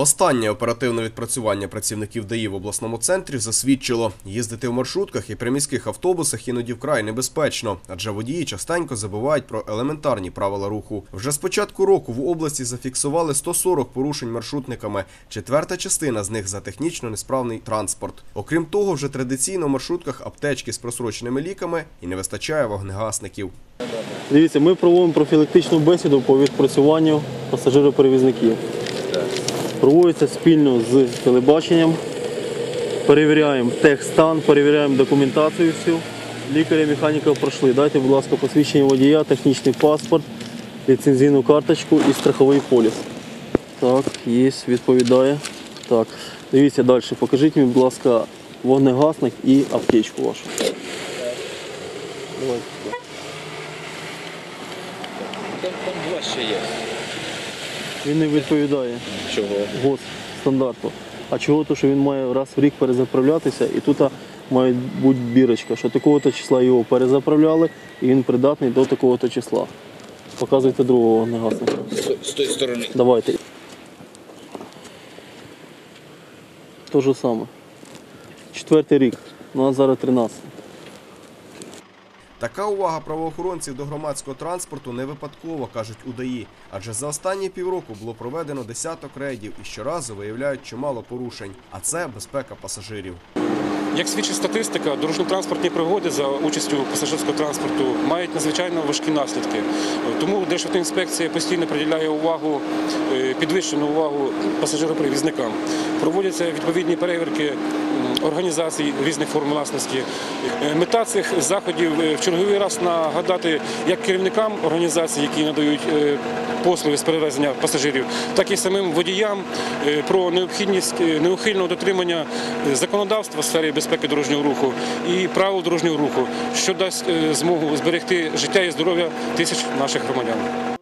Останнє оперативне відпрацювання працівників ДАІ в обласному центрі засвідчило, їздити в маршрутках і приміських автобусах іноді вкрай небезпечно, адже водії частенько забувають про елементарні правила руху. Вже з початку року в області зафіксували 140 порушень маршрутниками. Четверта частина з них за технічно несправний транспорт. Окрім того, вже традиційно в маршрутках аптечки з просроченими ліками і не вистачає вогнегасників. Дивіться, ми проводимо профілактичну бесіду по відпрацюванню пасажироперевізників. Проводиться спільно з телебаченням. Перевіряємо техстан, перевіряємо документацію всю. Лікаря механіка пройшли. Дайте, будь ласка, посвідчення водія, технічний паспорт, ліцензійну карточку і страховий поліс. Так, є, відповідає. Так, дивіться далі. Покажіть мені, будь ласка, вогнегасник і аптечку вашу. Давайте. Там, два ще є. Він не відповідає. Чого? ГОС стандарту. А чого? То, що він має раз в рік перезаправлятися, і тут має бути бірочка, що такого-то числа його перезаправляли, і він придатний до такого-то числа. Показуйте другого вогнегасника. З, з тої сторони. Давайте. То же саме. Четвертий рік. У нас зараз 13. Така увага правоохоронців до громадського транспорту не випадково, кажуть у ДАІ, адже за останні півроку було проведено десяток рейдів і щоразу виявляють чимало порушень, а це безпека пасажирів. Як свідчить статистика, дорожньо-транспортні пригоди за участю пасажирського транспорту мають надзвичайно важкі наслідки. Тому Державтоінспекція постійно приділяє увагу, е, підвищену увагу пасажироперевізникам. Проводяться відповідні перевірки організацій різних форм власності. Е, Мета цих заходів е, в черговий раз нагадати як керівникам організацій, які надають е, послуги з перевезення пасажирів, так і самим водіям про необхідність неухильного дотримання законодавства в сфері безпеки дорожнього руху і правил дорожнього руху, що дасть змогу зберегти життя і здоров'я тисяч наших громадян.